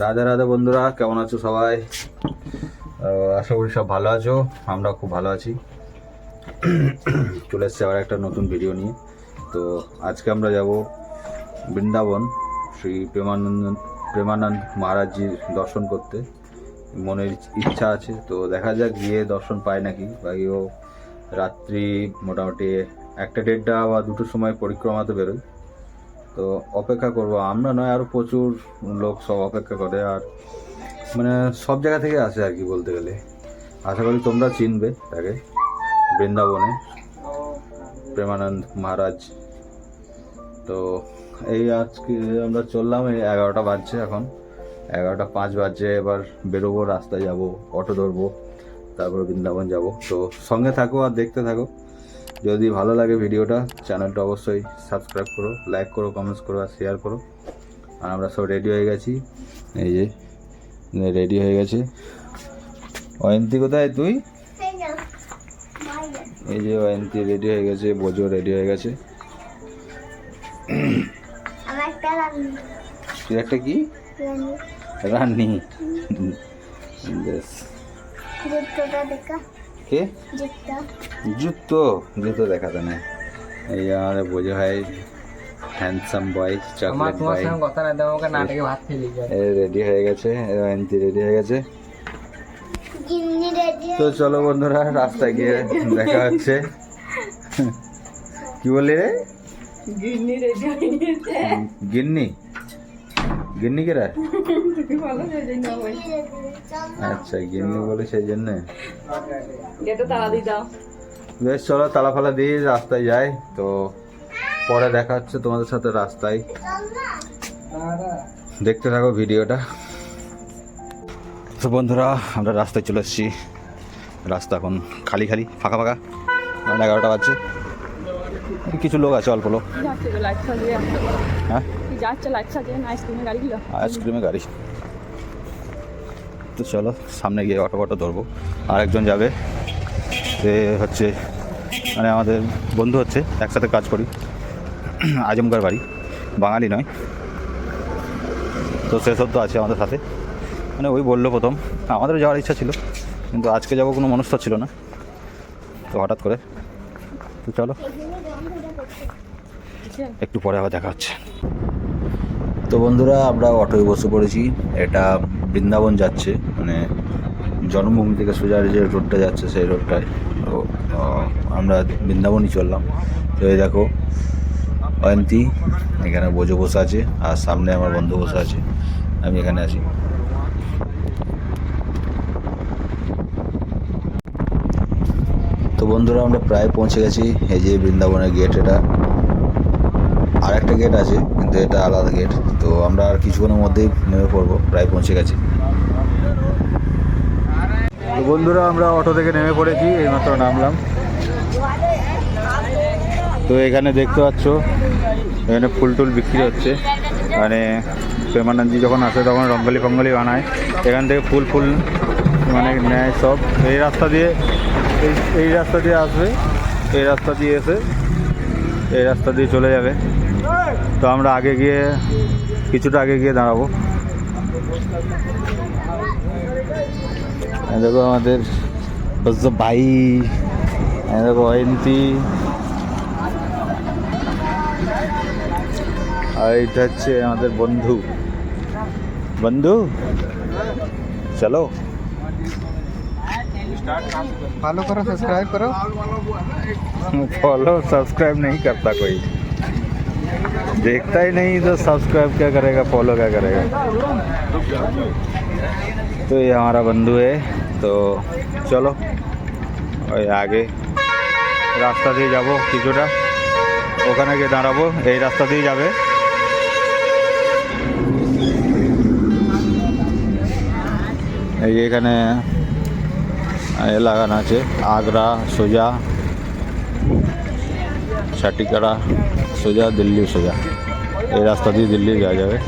রাধে রাধে বন্ধুরা, কেমন আছো সবাই? আশা করি সব ভালো আছো আমরা খুব ভালো আছি। চলে এসছে আবার একটা নতুন ভিডিও নিয়ে। তো আজকে আমরা যাব বৃন্দাবন, শ্রী প্রেমানন্দ প্রেমানন্দ মহারাজজির দর্শন করতে। মনের ইচ্ছা আছে, তো দেখা যাক গিয়ে দর্শন পায় নাকি। বাকিও রাত্রি মোটামুটি একটা দেড়টা বা দুটোর সময় পরিক্রমাতে বেরোয়। তো অপেক্ষা করব। আমরা নয় আরও প্রচুর লোক সব অপেক্ষা করে আর মানে সব জায়গা থেকে আসে আর কি বলতে গেলে। আশা করি তোমরা চিনবে তাকে। বৃন্দাবনে। প্রেমানন্দ মহারাজ। তো এই আজকে আমরা চললাম, এই এগারোটা বাজছে এখন। এগারোটা পাঁচ বাজছে এবার বেরোবো, রাস্তায় যাব, অটো ধরবো, তারপরে বৃন্দাবন যাব। তো সঙ্গে থাকো আর দেখতে থাকো। যদি ভালো লাগে ভিডিওটা, চ্যানেলটা অবশ্যই সাবস্ক্রাইব করো লাইক করো কমেন্টস করো আর শেয়ার করো। আর আমরা সব রেডি হয়ে গেছি। এই যে রেডি হয়ে গেছে। অয়ন্তী কোথায় তুই? এই যে অয়ন্তী রেডি হয়ে গেছে বোঝো রেডি হয়ে গেছে। তুই একটা কি? রান্নি বেশ দেখা। কে জুতো জুতো জুতো দেখাতে না। এই আমাদের বোঝা ভাই হ্যান্ডসাম বয় আমার চকলেট বয় সঙ্গে কথা না দেওয়া আমাকে নাটকে ভাত ফেলে যায় রেডি হয়ে গেছে অয়ন্তী রেডি হয়ে গেছে। গিন্নি রেডি তো চলো বন্ধুরা রাস্তায় গিয়ে দেখা হচ্ছে। কি বললি রে? গিন্নি? গিন্নি গিন্নি কে রে তুই ভালো রেডি না ভাই আচ্ছা গিন্নি বলে সেই জন্য। বেশ চলো তালা ফালা দিয়ে রাস্তায় যাই। তো পরে দেখা হচ্ছে তোমাদের সাথে রাস্তায়। দেখতে থাকো ভিডিওটা। তো বন্ধুরা আমরা রাস্তায় চলে এসেছি। রাস্তা এখন খালি খালি ফাঁকা ফাঁকা। এগারোটা বাজছে। কিছু লোক আছে অল্প লোক। হ্যাঁ? যাচ্ছে লাইট সাজিয়ে আইসক্রিমের গাড়িগুলো আইসক্রিমের গাড়ি। তো চলো, সামনে গিয়ে অটো অটো ধরবো। আরেকজন যাবে, সে হচ্ছে মানে আমাদের বন্ধু হচ্ছে, একসাথে কাজ করি। আজমগড় বাড়ি, বাঙালি নয়। তো সেসব তো আছে আমাদের সাথে। মানে ওই বলল প্রথম, আমাদেরও যাওয়ার ইচ্ছা ছিল, কিন্তু আজকে যাব কোনো মনস্থ ছিল না। তো হঠাৎ করে, তো চলো। একটু পরে আবার দেখা হচ্ছে। তো বন্ধুরা, আমরা অটোয় বসে পড়েছি। এটা বৃন্দাবন যাচ্ছে মানে জন্মভূমি থেকে সোজা যে রোডটা যাচ্ছে সেই রোডটায় তো আমরা বৃন্দাবনই চললাম। তো এই দেখো, অয়ন্তী এখানে বোঝো বসে আছে, আর সামনে আমার বন্ধু বসে আছে। আমি এখানে আছি। তো বন্ধুরা, আমরা প্রায় পৌঁছে গেছি, এই যে বৃন্দাবনের গেট এটা। আর একটা গেট আছে, কিন্তু এটা আলাদা গেট তো আমরা আর কিছুক্ষণের মধ্যেই নেমে পড়ব, প্রায় পৌঁছে গেছি। তো বন্ধুরা, আমরা অটো থেকে নেমে পড়েছি, এইমাত্র নামলাম। তো এখানে দেখতে পাচ্ছ, এখানে ফুল টুল বিক্রি হচ্ছে। মানে প্রেমানন্দজি যখন আসে, তখন রঙ্গলি ফঙ্গলি বানায়। এখান থেকে ফুল ফুল মানে নেয় সব। এই রাস্তা দিয়ে, এই এই রাস্তা দিয়ে আসবে, এই রাস্তা দিয়ে এসে, এই রাস্তা দিয়ে চলে যাবে। তো আমরা আগে গিয়ে কিছুটা আগে গিয়ে দাঁড়াবো এই দেখো আমাদের বজ্জ ভাই এই দেখো অয়ন্তী আর এটা হচ্ছে আমাদের বন্ধু বন্ধু চলো ফলো করো সাবস্ক্রাইব করো फॉलो सब्सक्राइब नहीं करता कोई देखता ही नहीं तो सब्सक्राइब क्या करेगा फॉलो क्या करेगा तो ये हमारा बंधु है तो चलो ওই আগে রাস্তা দিয়ে যাব কিছুটা ওখানে গিয়ে দাঁড়াবো এই রাস্তা দিয়ে যাবে এই যে এখানে এ লাগানো আছে আগ্রা সোজা ছাটিকাড়া সোজা দিল্লি সোজা। এই রাস্তা দিয়ে দিল্লি যাওয়া যাবে।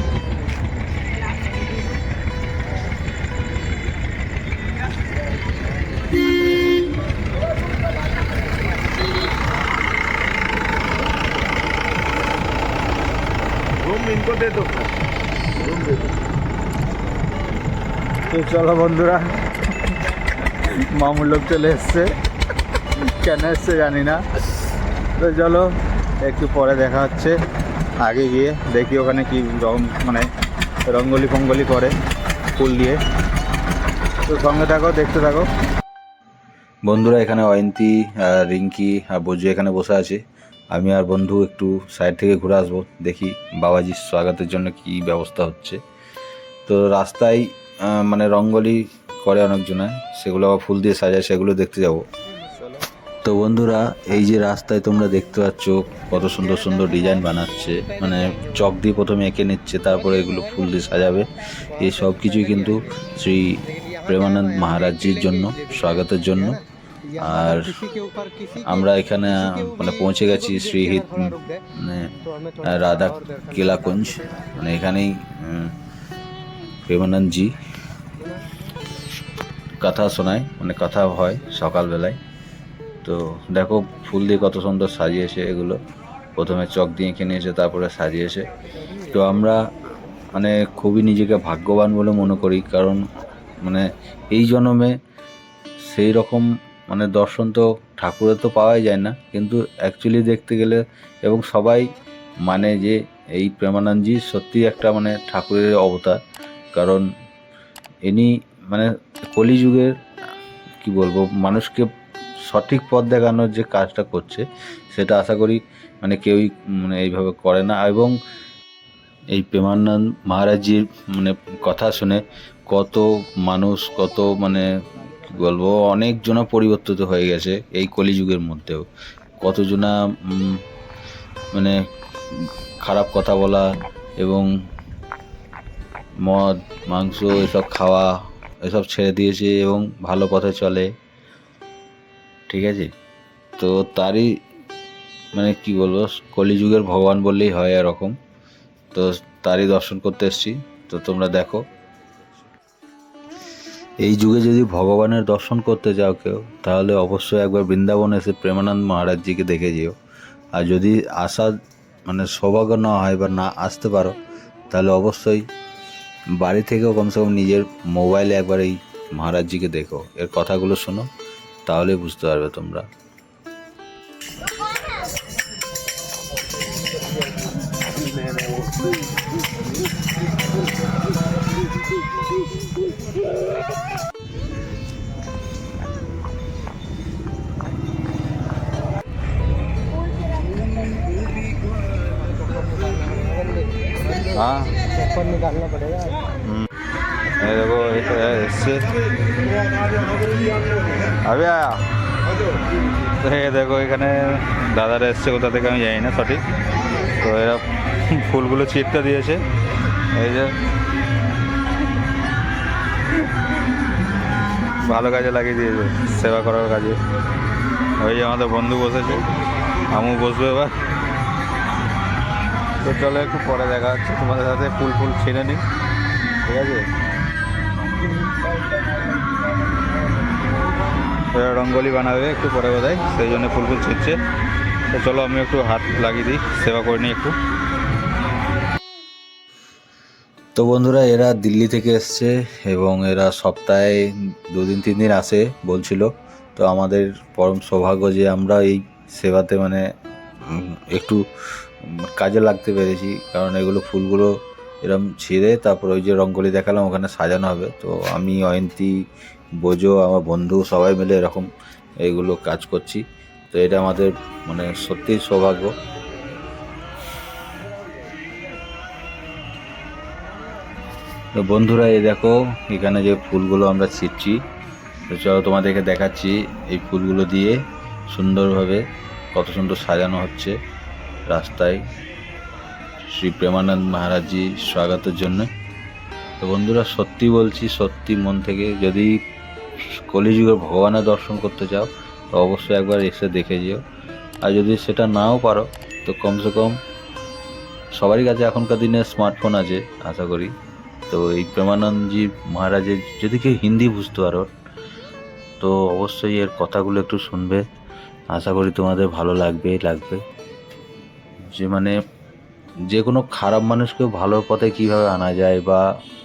তো। চলো বন্ধুরা মামুর লোক চলে এসছে। কেন এসছে জানি না। তো চলো একটু পরে দেখা হচ্ছে। আগে গিয়ে দেখি ওখানে কি রং মানে রঙ্গলি ফঙ্গলি করে ফুল দিয়ে। তো সঙ্গে থাকো, দেখতে থাকো। বন্ধুরা, এখানে অয়ন্তী আর রিঙ্কি আর বজু এখানে বসে আছে। আমি আর বন্ধু একটু সাইড থেকে ঘুরে আসব, দেখি বাবাজির স্বাগতের জন্য কি ব্যবস্থা হচ্ছে। তো রাস্তায় মানে রঙ্গলি করে অনেকজনে, সেগুলো আবার ফুল দিয়ে সাজায়, সেগুলো দেখতে যাব। তো বন্ধুরা, এই যে রাস্তায় তোমরা দেখতে পাচ্ছ কত সুন্দর সুন্দর ডিজাইন বানাচ্ছে। মানে চক দিয়ে প্রথমে এঁকে নিচ্ছে, তারপরে এগুলো ফুল দিয়ে সাজাবে। এই সব কিছুই কিন্তু শ্রী প্রেমানন্দ মহারাজজির জন্য, স্বাগতের জন্য। আর আমরা এখানে মানে পৌঁছে গেছি শ্রীহিত মানে রাধা কেলাকুঞ্জ। মানে এখানেই প্রেমানন্দজি। কথা শোনায় মানে কথা হয় সকালবেলায়। তো দেখো ফুল দিয়ে কত সুন্দর সাজিয়েছে এগুলো। প্রথমে চক দিয়ে এঁকে নিয়েছে, তারপরে সাজিয়েছে। তো আমরা মানে খুবই নিজেকে ভাগ্যবান বলে মনে করি, কারণ মানে এই জন্মে সেই রকম মানে দর্শন তো ঠাকুরের তো পাওয়াই যায় না। কিন্তু অ্যাকচুয়ালি দেখতে গেলে এবং সবাই মানে যে এই প্রেমানন্দজি সত্যি একটা মানে ঠাকুরের অবতার। কারণ ইনি মানে কলিযুগের কি বলব, মানুষকে সঠিক পথ দেখানোর যে কাজটা করছে, সেটা আশা করি মানে কেউই মানে এইভাবে করে না। এবং এই প্রেমানন্দ মহারাজজির মানে কথা শুনে কত মানুষ, কত মানে কি বলব অনেকজনা পরিবর্তিত হয়ে গেছে এই কলিযুগের মধ্যেও। কতজনা মানে খারাপ কথা বলা এবং মদ, মাংস, এসব খাওয়া, এসব ছেড়ে দিয়েছে এবং ভালো পথে চলে। ঠিক আছে? তো তারই মানে কি বলব, কলিযুগের ভগবান বললেই হয় এরকম। তো তারই দর্শন করতে এসেছি। তো তোমরা দেখো। এই যুগে যদি ভগবানের দর্শন করতে যাও কেউ, তাহলে অবশ্যই একবার বৃন্দাবন এসে প্রেমানন্দ মহারাজজিকে দেখে যেও। আর যদি আসা মানে সৌভাগ্য না হয় বা না আসতে পারো, তাহলে অবশ্যই বাড়ি থেকেও কমসে কম নিজের মোবাইলে একবার এই মহারাজজিকে দেখো। এর কথাগুলো শোনো। তাহলে বুঝতে পারবে তোমরা हाँ पेपर निकालना पड़ेगा ये देखो ये तो है इससे अभी आया তো এই দেখো এখানে দাদারা এসছে কোথা থেকে আমি জানি না সঠিক তো এরা ফুলগুলো ছিটতে দিয়েছে এই যে ভালো কাজে লাগিয়ে দিয়েছে সেবা করার কাজে ওই যে আমাদের বন্ধু বসেছে আমু বসবো এবার তো চলো একটু পরে দেখা হচ্ছে তোমাদের সাথে ফুল ফুল ছিঁড়ে নিই ঠিক আছে এরা রঙ্গোলি বানাবে, একটু পরে বোধহয়, সেই জন্য ফুল ফুল ছিঁড়ছে তো চলো, আমি একটু হাত লাগিয়ে দিই, সেবা করে নিই একটু। তো বন্ধুরা, এরা দিল্লি থেকে এসছে এবং এরা সপ্তাহে দুদিন, তিন দিন আসে বলছিল। তো আমাদের পরম সৌভাগ্য যে আমরা এই সেবাতে মানে একটু কাজে লাগতে পেরেছি। কারণ এগুলো ফুলগুলো এরম ছিঁড়ে তারপর ওই যে রঙ্গোলি দেখালাম, ওখানে সাজানো হবে। তো আমি, অয়ন্তী বোঝো, আমার বন্ধু সবাই মিলে এরকম এইগুলো কাজ করছি। তো এটা আমাদের মানে সত্যিই সৌভাগ্য। তো বন্ধুরা, এই দেখো, এখানে যে ফুলগুলো আমরা ছিটছি চলো তোমাদেরকে দেখাচ্ছি এই ফুলগুলো দিয়ে সুন্দরভাবে কত সুন্দর সাজানো হচ্ছে রাস্তায়। শ্রী প্রেমানন্দ মহারাজজি স্বাগতের জন্য। তো বন্ধুরা, সত্যি বলছি, সত্যি মন থেকে যদি কলিযুগের ভগবানের দর্শন করতে চাও, তো অবশ্যই একবার এসে দেখে যেও। আর যদি সেটা নাও পারো, তো কমসে কম সবারই কাছে এখনকার দিনে স্মার্টফোন আছে, আশা করি। তো এই প্রেমানন্দজি মহারাজের, যদি কেউ হিন্দি বুঝতে পারো, তো অবশ্যই এর কথাগুলো একটু শুনবে। আশা করি তোমাদের ভালো লাগবেই লাগবে। যে মানে যে কোনো খারাপ মানুষকেও ভালোর পথে কীভাবে আনা যায় বা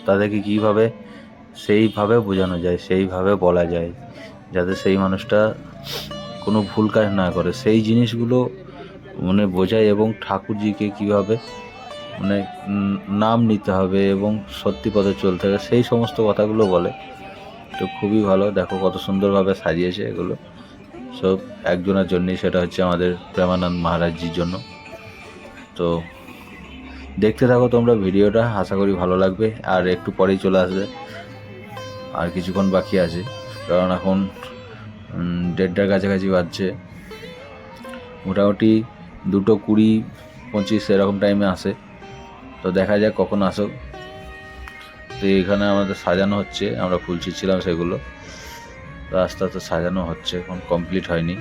তাদেরকে কীভাবে সেইভাবে বোঝানো যায় সেইভাবে বলা যায়, যাতে সেই মানুষটা কোনো ভুল কাজ না করে। সেই জিনিসগুলো মানে বোঝায় এবং ঠাকুরজিকে কীভাবে মানে নাম নিতে হবে এবং সত্যি পথে চলতে হবে, সেই সমস্ত কথাগুলো বলে। তো খুবই ভালো, দেখো কত সুন্দরভাবে সাজিয়েছে এগুলো। সব একজনের জন্যই সেটা হচ্ছে আমাদের প্রেমানন্দ মহারাজজির জন্য। তো দেখতে থাকো তোমরা ভিডিওটা, আশা করি ভালো লাগবে। আর একটু পরেই চলে আসবে। আর কিছুক্ষণ বাকি আছে। কারণ এখন দেড়টার কাছাকাছি বাজছে। মোটামুটি দুটো কুড়ি পঁচিশ এরকম টাইমে আসে। তো দেখা যাক কখন আসো। তো এখানে আমাদের সাজানো হচ্ছে, আমরা ফুল ছিলাম সেগুলো। তো আস্তে আস্তে সাজানো হচ্ছে, এখন কমপ্লিট হয়নি।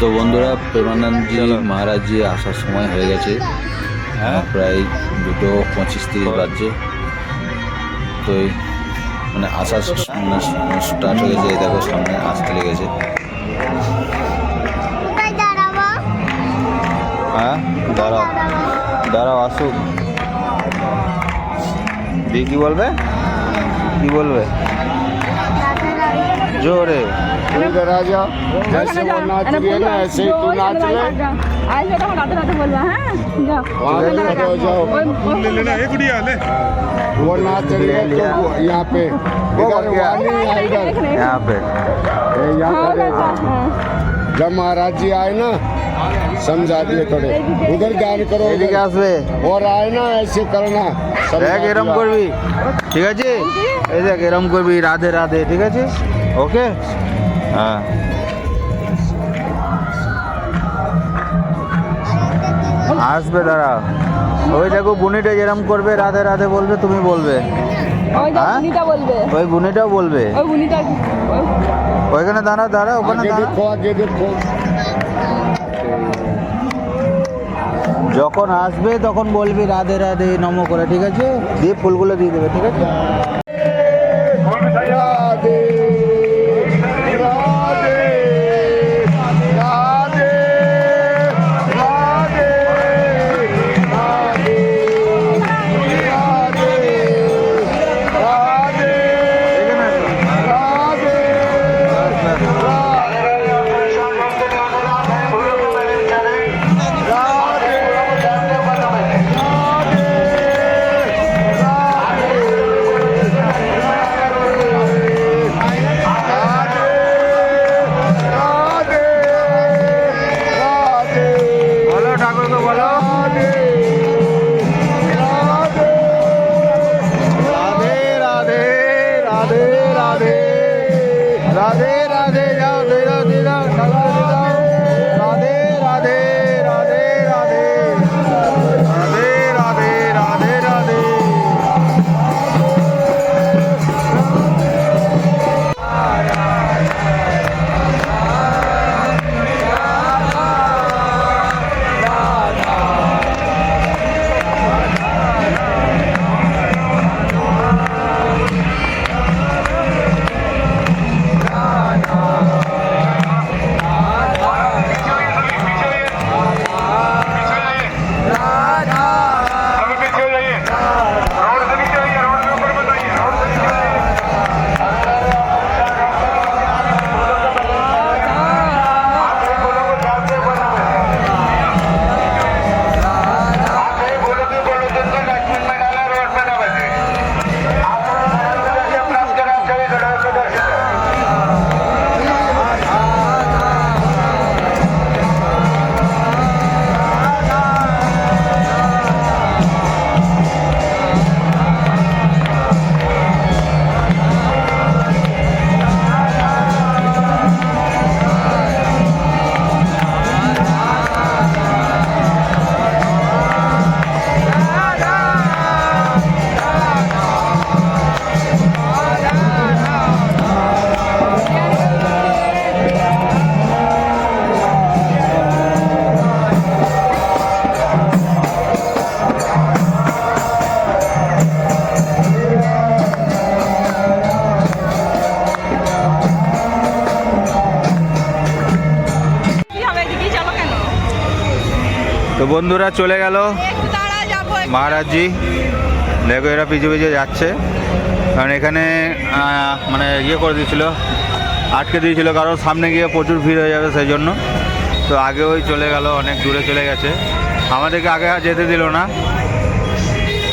তো বন্ধুরা প্রেমানন্দজি মহারাজজি আসার সময় হয়ে গেছে। হ্যাঁ। প্রায় দুটো পঁচিশ তিরিশ বাজছে। তো মানে আসা স্টার্ট হয়ে গেছে দেখো সামনে আসতে লেগেছে। হ্যাঁ দাঁড়াও। দাঁড়াও আসুক। দিয়ে কি বলবে? কি বলবে? जोरे राजा। जैसे वो नाच रही है ना? ऐसे ही तू नाच ले जो तो नाते नाते बोल रहा है? जाओ जाओ। ले लेना एक गुड़िया ले। वो नाच रही है तो यहाँ पे। इधर वाली है इधर। यहाँ पे। यहाँ पे हाँ। जब महाराज जी आए ना समझा दिए थोड़े उधर ध्यान करो এদিকে उधर। আসবে और आए ना ऐसे करना समझा দেখ এরম दिया। করবি ঠিক আছে এই দেখ এরম করবি রাধে রাধে ঠিক আছে ওকে হ্যাঁ আসবে দাঁড়া ওই দেখো বুনিটা যেরম করবে রাধে রাধে বলবে তুমি বলবে ওই যে হ্যাঁ? বুনিটা বলবে ওই বুনিটাও বলবে ওই বুনিটা ওই- ওইখানে দাঁড়া দাঁড়া ওখানে आगे দাঁড়া देखो যখন আসবে তখন বলবি রাধে রাধে, নম করে, ঠিক আছে? দিয়ে ফুলগুলো দিয়ে দেবে, ঠিক আছে? বন্ধুরা চলে গেল। মহারাজজি দেখো এরা পিছু পিছু যাচ্ছে। কারণ এখানে মানে ইয়ে করে দিয়েছিল আটকে দিয়েছিল কারণ সামনে গিয়ে প্রচুর ভিড় হয়ে যাবে সেই জন্য। তো আগে ওই চলে গেল অনেক দূরে চলে গেছে। আমাদেরকে আগে আর যেতে দিল না।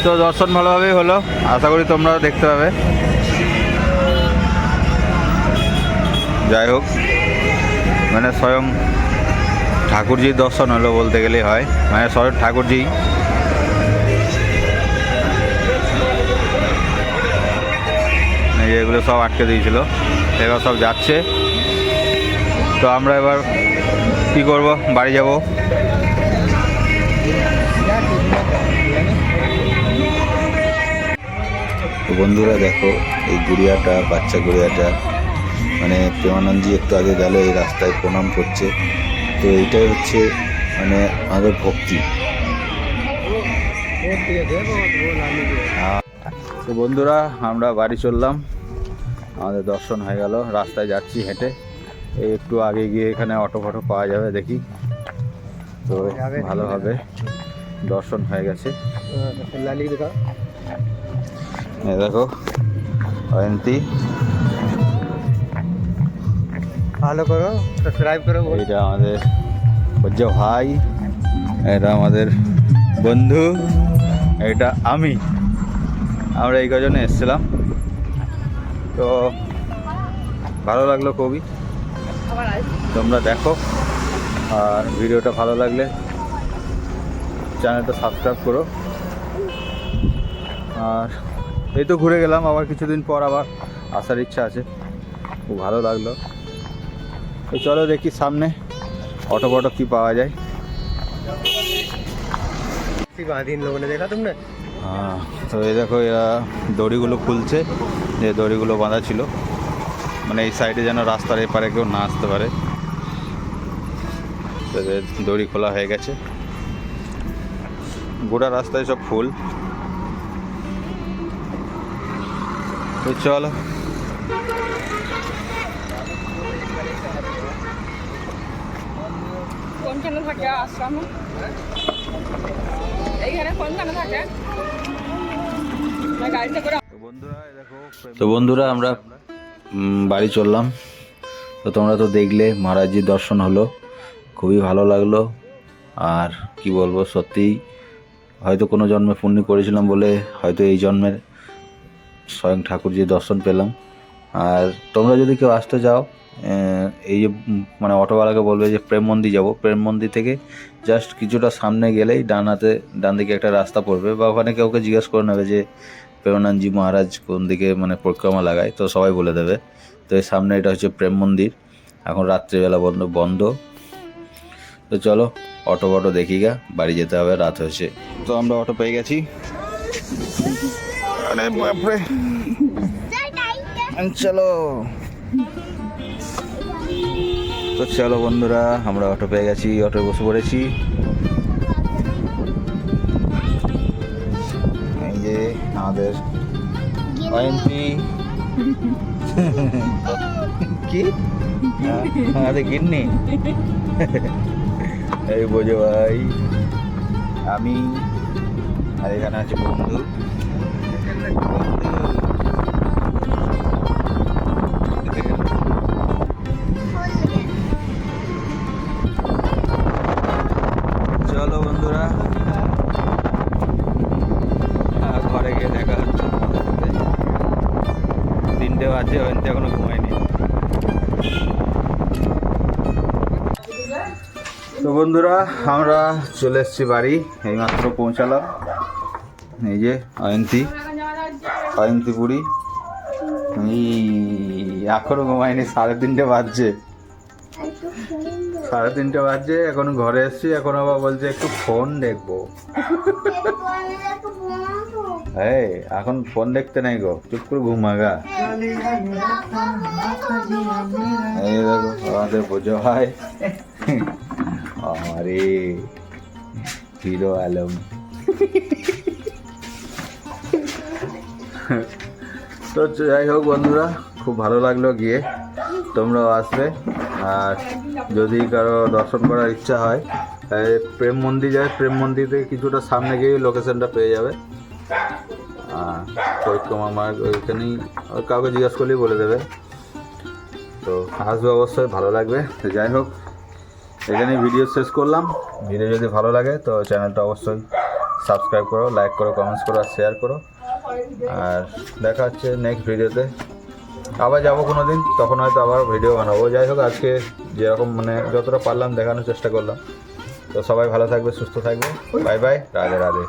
তো দর্শন ভালোভাবেই হলো আশা করি তোমরা দেখতে পাবে। যাই হোক মানে স্বয়ং ঠাকুরজির দর্শন হলো বলতে গেলেই হয়। মানে স্বয়ং ঠাকুরজি। এগুলো সব আটকে দিয়েছিল। এবার সব যাচ্ছে। তো আমরা এবার কি করব? বাড়ি যাব। বন্ধুরা দেখো, এই গুড়িয়াটা, বাচ্চা গুড়িয়াটা মানে প্রেমানন্দজি একটু আগে গেল, এই রাস্তায় প্রণাম করছে। তো এইটাই হচ্ছে মানে আমাদের ভক্তি। তো বন্ধুরা আমরা বাড়ি চললাম। আমাদের দর্শন হয়ে গেল। রাস্তায় যাচ্ছি হেঁটে। এই একটু আগে গিয়ে এখানে অটো ফটো পাওয়া যাবে দেখি। তো ভালোভাবে দর্শন হয়ে গেছে। এই দেখো অয়ন্তী। ভালো করো সাবস্ক্রাইব করো এটা আমাদের পূজ্য ভাই, এটা আমাদের বন্ধু, এটা আমি। আমরা এই কজনে এসেছিলাম। তো ভালো লাগল কবি। তোমরা দেখো, আর ভিডিওটা ভালো লাগলে চ্যানেলটা সাবস্ক্রাইব করো। আর এই তো ঘুরে গেলাম, আবার কিছুদিন পর আবার আসার ইচ্ছা আছে। খুব ভালো লাগল। তো চলো দেখি সামনে অটো ফটো কি পাওয়া যায়। হ্যাঁ তো এই দেখো এরা দড়িগুলো খুলছে যে দড়িগুলো বাঁধা ছিল। মানে এই সাইডে যেন রাস্তার এপারে কেউ না আসতে পারে। দড়ি খোলা হয়ে গেছে। গোটা রাস্তায় সব ফুল। তো চলো। কোনখানে থাকে? আশ্রম? এইখানে কোনখানে থাকে? গাড়িতে করে তো বন্ধুরা আমরা বাড়ি চললাম। তো তোমরা তো দেখলে মহারাজজির দর্শন হলো। খুবই ভালো লাগল। আর কি বলব সত্যিই হয়তো কোনো জন্মে পুণ্য করেছিলাম বলে হয়তো এই জন্মের স্বয়ং ঠাকুরজির দর্শন পেলাম। আর তোমরা যদি কেউ আসতে চাও আহ, এই যে মানে অটোওয়ালাকে বলবে যে প্রেম মন্দির যাব। প্রেম মন্দির থেকে জাস্ট কিছুটা সামনে গেলেই ডান হাতে ডান দিকে একটা রাস্তা পড়বে বা ওখানে কেউকে জিজ্ঞেস করে নেবে যে প্রেমানন্দজি মহারাজ কোন দিকে মানে পরিক্রমা লাগায়? তো সবাই বলে দেবে। তো এর সামনে এটা হচ্ছে প্রেম মন্দির। এখন রাত্রিবেলা বন্ধ বন্ধ। তো চলো অটো ফটো দেখি গা বাড়ি যেতে হবে রাত হয়েছে। তো আমরা অটো পেয়ে গেছি। আরে বাপরে। চলো তো চলো বন্ধুরা আমরা অটো পেয়ে গেছি অটোয় বসে পড়েছি। এই যে আমাদের অয়ন্তী কি? হ্যাঁ, আমাদের গিন্নি। এই বোঝো ভাই আমি আর এখানে আছে বন্ধু। তো বন্ধুরা, আমরা চলে এসেছি বাড়ি। এইমাত্র পৌঁছালাম। এই যে অয়ন্তী, অয়ন্তীপুরি। এই, এখনও ঘুমায়নি, সাড়ে তিনটে বাজছে। সাড়ে তিনটে বাজছে, এখন ঘরে এসেছি, এখন আবার বলছে, একটু ফোন দেখব। এই, এখন ফোন দেখতে নাই গো, চুপ করে ঘুমাগা এই দেখো, আমাদের বোঝো হয়। আরে হিরো আলম। তো যাই হোক বন্ধুরা, খুব ভালো লাগল গিয়ে। তোমরাও আসবে। আর যদি কারও দর্শন করার ইচ্ছা হয় প্রেম মন্দির যায় প্রেম মন্দির কিছুটা সামনে গিয়ে লোকেশনটা পেয়ে যাবে। পরিক্রমা মার্গ ওইখানেই ওই কাউকে জিজ্ঞেস করলেই বলে দেবে। তো আসবে অবশ্যই, ভালো লাগবে। যাই হোক এখানেই ভিডিও শেষ করলাম। ভিডিও যদি ভালো লাগে, তো চ্যানেলটা অবশ্যই সাবস্ক্রাইব করো লাইক করো কমেন্টস করো আর শেয়ার করো। আর দেখা হচ্ছে নেক্সট ভিডিওতে আবার যাব কোনো দিন তখন হয়তো আবার ভিডিও বানাবো। যাই হোক, আজকে যেরকম মানে যতটা পারলাম দেখানোর চেষ্টা করলাম। তো সবাই ভালো থাকবে, সুস্থ থাকবে। Bye bye Radhe Radhe.